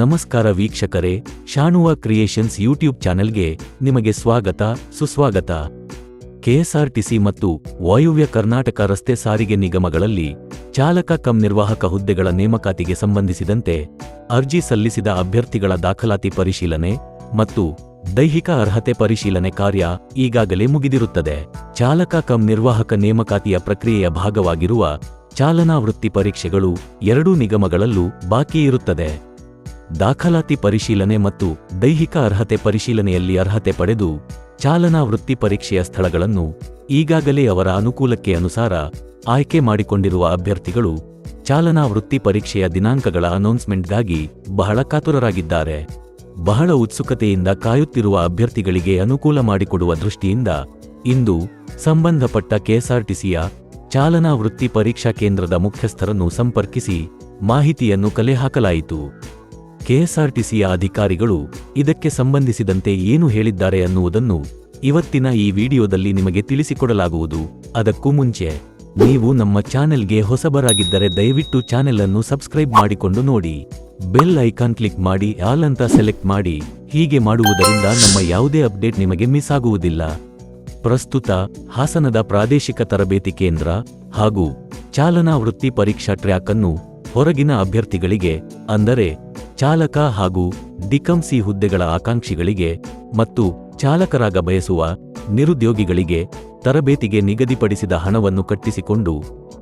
ನಮಸ್ಕಾರ ವೀಕ್ಷಕರೇ, ಶಾಣುವ creations YouTube ಚಾನೆಲ್ಗೆ ನಿಮಗೆ ಸ್ವಾಗತ, ಸುಸ್ವಾಗತ. ಕೆಎಸ್ಆರ್ಟಿಸಿ ಮತ್ತು ವಾಯುವ್ಯ ಕರ್ನಾಟಕ ರಸ್ತೆ ಸಾರಿಗೆ ನಿಗಮಗಳಲ್ಲಿ ಚಾಲಕ ಕಂ ನಿರ್ವಾಹಕ ಹುದ್ದೆಗಳ ನೇಮಕಾತಿಗೆ ಸಂಬಂಧಿಸಿದಂತೆ ಅರ್ಜಿ ಸಲ್ಲಿಸಿದ ಅಭ್ಯರ್ಥಿಗಳ ದಾಖಲಾತಿ ಪರಿಶೀಲನೆ ಮತ್ತು ದೈಹಿಕ ಅರ್ಹತೆ ಪರಿಶೀಲನೆ ಕಾರ್ಯ ಈಗಾಗಲೇ ಮುಗಿದಿರುತ್ತದೆ. ಚಾಲಕ ಕಂ ನಿರ್ವಾಹಕ ನೇಮಕಾತಿಯ ಪ್ರಕ್ರಿಯೆಯ ಭಾಗವಾಗಿರುವ ಚಾಲನಾ ವೃತ್ತಿ ಪರೀಕ್ಷೆಗಳು ಎರಡೂ ನಿಗಮಗಳಲ್ಲೂ ಬಾಕಿ ಇರುತ್ತದೆ. ದಾಖಲಾತಿ ಪರಿಶೀಲನೆ ಮತ್ತು ದೈಹಿಕ ಅರ್ಹತೆ ಪರಿಶೀಲನೆಯಲ್ಲಿ ಅರ್ಹತೆ ಪಡೆದು ಚಾಲನಾ ವೃತ್ತಿ ಪರೀಕ್ಷೆಯ ಸ್ಥಳಗಳನ್ನು ಈಗಾಗಲೇ ಅವರ ಅನುಕೂಲಕ್ಕೆ ಅನುಸಾರ ಆಯ್ಕೆ ಮಾಡಿಕೊಂಡಿರುವ ಅಭ್ಯರ್ಥಿಗಳು ಚಾಲನಾ ವೃತ್ತಿ ಪರೀಕ್ಷೆಯ ದಿನಾಂಕಗಳ ಅನೌನ್ಸ್ಮೆಂಟ್ಗಾಗಿ ಬಹಳ ಕಾತುರರಾಗಿದ್ದಾರೆ. ಬಹಳ ಉತ್ಸುಕತೆಯಿಂದ ಕಾಯುತ್ತಿರುವ ಅಭ್ಯರ್ಥಿಗಳಿಗೆ ಅನುಕೂಲ ಮಾಡಿಕೊಡುವ ದೃಷ್ಟಿಯಿಂದ ಇಂದು ಸಂಬಂಧಪಟ್ಟ ಕೆಎಸ್ಆರ್ಟಿಸಿಯ ಚಾಲನಾ ವೃತ್ತಿ ಪರೀಕ್ಷಾ ಕೇಂದ್ರದ ಮುಖ್ಯಸ್ಥರನ್ನು ಸಂಪರ್ಕಿಸಿ ಮಾಹಿತಿಯನ್ನು ಕಲೆ ಹಾಕಲಾಯಿತು. ಕೆಎಸ್ಆರ್ಟಿಸಿಯ ಅಧಿಕಾರಿಗಳು ಇದಕ್ಕೆ ಸಂಬಂಧಿಸಿದಂತೆ ಏನು ಹೇಳಿದ್ದಾರೆ ಅನ್ನುವುದನ್ನು ಇವತ್ತಿನ ಈ ವಿಡಿಯೋದಲ್ಲಿ ನಿಮಗೆ ತಿಳಿಸಿಕೊಡಲಾಗುವುದು. ಅದಕ್ಕೂ ಮುಂಚೆ, ನೀವು ನಮ್ಮ ಚಾನೆಲ್ಗೆ ಹೊಸಬರಾಗಿದ್ದರೆ ದಯವಿಟ್ಟು ಚಾನೆಲ್ ಅನ್ನು ಸಬ್ಸ್ಕ್ರೈಬ್ ಮಾಡಿಕೊಂಡು ನೋಡಿ. ಬೆಲ್ ಐಕಾನ್ ಕ್ಲಿಕ್ ಮಾಡಿ, ಆಲ್ ಅಂತ ಸೆಲೆಕ್ಟ್ ಮಾಡಿ. ಹೀಗೆ ಮಾಡುವುದರಿಂದ ನಮ್ಮ ಯಾವುದೇ ಅಪ್ಡೇಟ್ ನಿಮಗೆ ಮಿಸ್ ಆಗುವುದಿಲ್ಲ. ಪ್ರಸ್ತುತ, ಹಾಸನದ ಪ್ರಾದೇಶಿಕ ತರಬೇತಿ ಕೇಂದ್ರ ಹಾಗೂ ಚಾಲನಾ ವೃತ್ತಿ ಪರೀಕ್ಷಾ ಟ್ರ್ಯಾಕ್ ಅನ್ನು ಹೊರಗಿನ ಅಭ್ಯರ್ಥಿಗಳಿಗೆ, ಅಂದರೆ ಚಾಲಕ ಹಾಗೂ ಡಿಕಂಸಿ ಹುದ್ದೆಗಳ ಆಕಾಂಕ್ಷಿಗಳಿಗೆ ಮತ್ತು ಚಾಲಕರಾಗ ಬಯಸುವ ನಿರುದ್ಯೋಗಿಗಳಿಗೆ ತರಬೇತಿಗೆ ನಿಗದಿಪಡಿಸಿದ ಹಣವನ್ನು ಕಟ್ಟಿಸಿಕೊಂಡು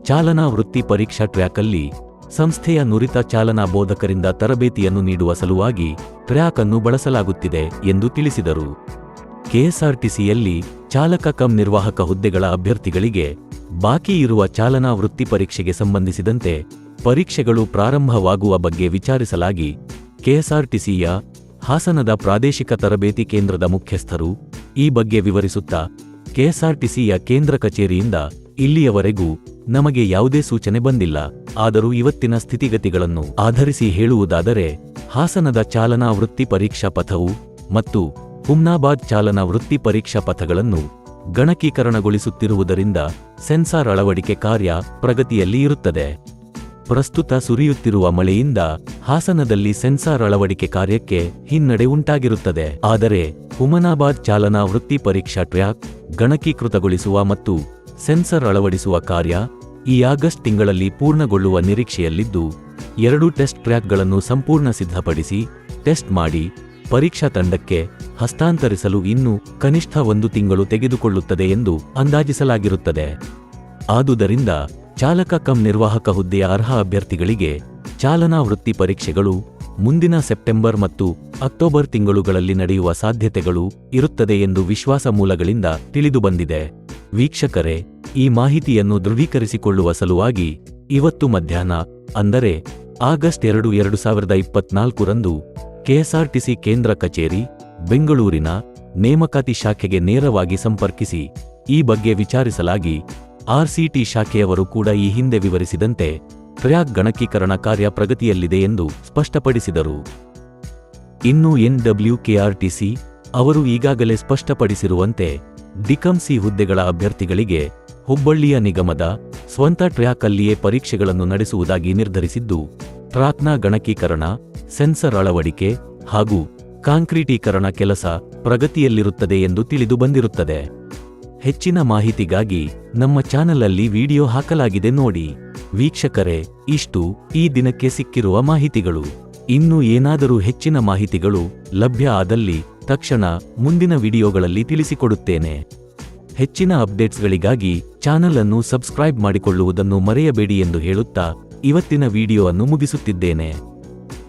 ಚಾಲನಾ ವೃತ್ತಿ ಪರೀಕ್ಷಾ ಟ್ರ್ಯಾಕಲ್ಲಿ ಸಂಸ್ಥೆಯ ನುರಿತ ಚಾಲನಾ ಬೋಧಕರಿಂದ ತರಬೇತಿಯನ್ನು ನೀಡುವ ಸಲುವಾಗಿ ಟ್ರ್ಯಾಕ್ ಅನ್ನು ಬಳಸಲಾಗುತ್ತಿದೆ ಎಂದು ತಿಳಿಸಿದರು. ಕೆಎಸ್ಆರ್ಟಿಸಿಯಲ್ಲಿ ಚಾಲಕ ಕಂ ನಿರ್ವಾಹಕ ಹುದ್ದೆಗಳ ಅಭ್ಯರ್ಥಿಗಳಿಗೆ ಬಾಕಿ ಇರುವ ಚಾಲನಾ ವೃತ್ತಿ ಪರೀಕ್ಷೆಗೆ ಸಂಬಂಧಿಸಿದಂತೆ ಪರೀಕ್ಷೆಗಳು ಪ್ರಾರಂಭವಾಗುವ ಬಗ್ಗೆ ವಿಚಾರಿಸಲಾಗಿ ಕೆಎಸ್ಆರ್ಟಿಸಿಯ ಹಾಸನದ ಪ್ರಾದೇಶಿಕ ತರಬೇತಿ ಕೇಂದ್ರದ ಮುಖ್ಯಸ್ಥರು ಈ ಬಗ್ಗೆ ವಿವರಿಸುತ್ತಾ, ಕೆಎಸ್ಆರ್ಟಿಸಿಯ ಕೇಂದ್ರ ಕಚೇರಿಯಿಂದ ಇಲ್ಲಿಯವರೆಗೂ ನಮಗೆ ಯಾವುದೇ ಸೂಚನೆ ಬಂದಿಲ್ಲ. ಆದರೂ ಇವತ್ತಿನ ಸ್ಥಿತಿಗತಿಗಳನ್ನು ಆಧರಿಸಿ ಹೇಳುವುದಾದರೆ, ಹಾಸನದ ಚಾಲನಾ ವೃತ್ತಿ ಪರೀಕ್ಷಾ ಪಥವು ಮತ್ತು ಹುಮ್ನಾಬಾದ್ ಚಾಲನಾ ವೃತ್ತಿ ಪರೀಕ್ಷಾ ಪಥಗಳನ್ನು ಗಣಕೀಕರಣಗೊಳಿಸುತ್ತಿರುವುದರಿಂದ ಸೆನ್ಸಾರ್ ಅಳವಡಿಕೆ ಕಾರ್ಯ ಪ್ರಗತಿಯಲ್ಲಿ ಇರುತ್ತದೆ. ಪ್ರಸ್ತುತ ಸುರಿಯುತ್ತಿರುವ ಮಳೆಯಿಂದ ಹಾಸನದಲ್ಲಿ ಸೆನ್ಸಾರ್ ಅಳವಡಿಕೆ ಕಾರ್ಯಕ್ಕೆ ಹಿನ್ನಡೆ ಉಂಟಾಗಿರುತ್ತದೆ. ಆದರೆ ಹುಮನಾಬಾದ್ ಚಾಲನಾ ವೃತ್ತಿ ಪರೀಕ್ಷಾ ಟ್ರ್ಯಾಕ್ ಗಣಕೀಕೃತಗೊಳಿಸುವ ಮತ್ತು ಸೆನ್ಸರ್ ಅಳವಡಿಸುವ ಕಾರ್ಯ ಈ ಆಗಸ್ಟ್ ತಿಂಗಳಲ್ಲಿ ಪೂರ್ಣಗೊಳ್ಳುವ ನಿರೀಕ್ಷೆಯಲ್ಲಿದ್ದು, ಎರಡು ಟೆಸ್ಟ್ ಟ್ರ್ಯಾಕ್ಗಳನ್ನು ಸಂಪೂರ್ಣ ಸಿದ್ಧಪಡಿಸಿ, ಟೆಸ್ಟ್ ಮಾಡಿ ಪರೀಕ್ಷಾ ತಂಡಕ್ಕೆ ಹಸ್ತಾಂತರಿಸಲು ಇನ್ನೂ ಕನಿಷ್ಠ ಒಂದು ತಿಂಗಳು ತೆಗೆದುಕೊಳ್ಳುತ್ತದೆ ಎಂದು ಅಂದಾಜಿಸಲಾಗಿರುತ್ತದೆ. ಆದುದರಿಂದ ಚಾಲಕ ಕಂ ನಿರ್ವಾಹಕ ಹುದ್ದೆಯ ಅರ್ಹ ಅಭ್ಯರ್ಥಿಗಳಿಗೆ ಚಾಲನಾ ವೃತ್ತಿ ಪರೀಕ್ಷೆಗಳು ಮುಂದಿನ ಸೆಪ್ಟೆಂಬರ್ ಮತ್ತು ಅಕ್ಟೋಬರ್ ತಿಂಗಳುಗಳಲ್ಲಿ ನಡೆಯುವ ಸಾಧ್ಯತೆಗಳು ಇರುತ್ತದೆ ಎಂದು ವಿಶ್ವಾಸ ಮೂಲಗಳಿಂದ ತಿಳಿದುಬಂದಿದೆ. ವೀಕ್ಷಕರೇ, ಈ ಮಾಹಿತಿಯನ್ನು ದೃಢೀಕರಿಸಿಕೊಳ್ಳುವ ಸಲುವಾಗಿ ಇವತ್ತು ಮಧ್ಯಾಹ್ನ, ಅಂದರೆ ಆಗಸ್ಟ್ ಎರಡು ಎರಡು ಸಾವಿರದ ಇಪ್ಪತ್ನಾಲ್ಕರಂದು ಕೆಎಸ್ಆರ್ಟಿಸಿ ಕೇಂದ್ರ ಕಚೇರಿ, ಬೆಂಗಳೂರಿನ ನೇಮಕಾತಿ ಶಾಖೆಗೆ ನೇರವಾಗಿ ಸಂಪರ್ಕಿಸಿ, ಈ ಬಗ್ಗೆ ವಿಚಾರಿಸಲಾಗಿ ಆರ್ಸಿಟಿ ಶಾಖೆಯವರು ಕೂಡ ಈ ಹಿಂದೆ ವಿವರಿಸಿದಂತೆ ಟ್ರ್ಯಾಕ್ ಗಣಕೀಕರಣ ಕಾರ್ಯ ಪ್ರಗತಿಯಲ್ಲಿದೆ ಎಂದು ಸ್ಪಷ್ಟಪಡಿಸಿದರು. ಇನ್ನು ಎನ್ಡಬ್ಲ್ಯೂಕೆಆರ್ಟಿಸಿ ಅವರು ಈಗಾಗಲೇ ಸ್ಪಷ್ಟಪಡಿಸಿರುವಂತೆ ಡಿಕಂಸಿ ಹುದ್ದೆಗಳ ಅಭ್ಯರ್ಥಿಗಳಿಗೆ ಹುಬ್ಬಳ್ಳಿಯ ನಿಗಮದ ಸ್ವಂತ ಟ್ರ್ಯಾಕ್ ಅಲ್ಲಿಯೇ ಪರೀಕ್ಷೆಗಳನ್ನು ನಡೆಸುವುದಾಗಿ ನಿರ್ಧರಿಸಿದ್ದು ಟ್ರಾಕ್ನ ಗಣಕೀಕರಣ ಸೆನ್ಸರ್ ಅಳವಡಿಕೆ ಹಾಗೂ ಕಾಂಕ್ರೀಟೀಕರಣ ಕೆಲಸ ಪ್ರಗತಿಯಲ್ಲಿರುತ್ತದೆ ಎಂದು ತಿಳಿದು ಬಂದಿರುತ್ತದೆ. ಹೆಚ್ಚಿನ ಮಾಹಿತಿಗಾಗಿ ನಮ್ಮ ಚಾನಲಲ್ಲಿ ವಿಡಿಯೋ ಹಾಕಲಾಗಿದೆ ನೋಡಿ. ವೀಕ್ಷಕರೇ, ಇಷ್ಟು ಈ ದಿನಕ್ಕೆ ಸಿಕ್ಕಿರುವ ಮಾಹಿತಿಗಳು. ಇನ್ನು ಏನಾದರೂ ಹೆಚ್ಚಿನ ಮಾಹಿತಿಗಳು ಲಭ್ಯ ಆದಲ್ಲಿ ತಕ್ಷಣ ಮುಂದಿನ ವಿಡಿಯೋಗಳಲ್ಲಿ ತಿಳಿಸಿಕೊಡುತ್ತೇನೆ. ಹೆಚ್ಚಿನ ಅಪ್ಡೇಟ್ಸ್ಗಳಿಗಾಗಿ ಚಾನಲ್ ಅನ್ನು ಸಬ್ಸ್ಕ್ರೈಬ್ ಮಾಡಿಕೊಳ್ಳುವುದನ್ನು ಮರೆಯಬೇಡಿ ಎಂದು ಹೇಳುತ್ತಾ ಇವತ್ತಿನ ವಿಡಿಯೋ ಅನ್ನು ಮುಗಿಸುತ್ತಿದ್ದೇನೆ.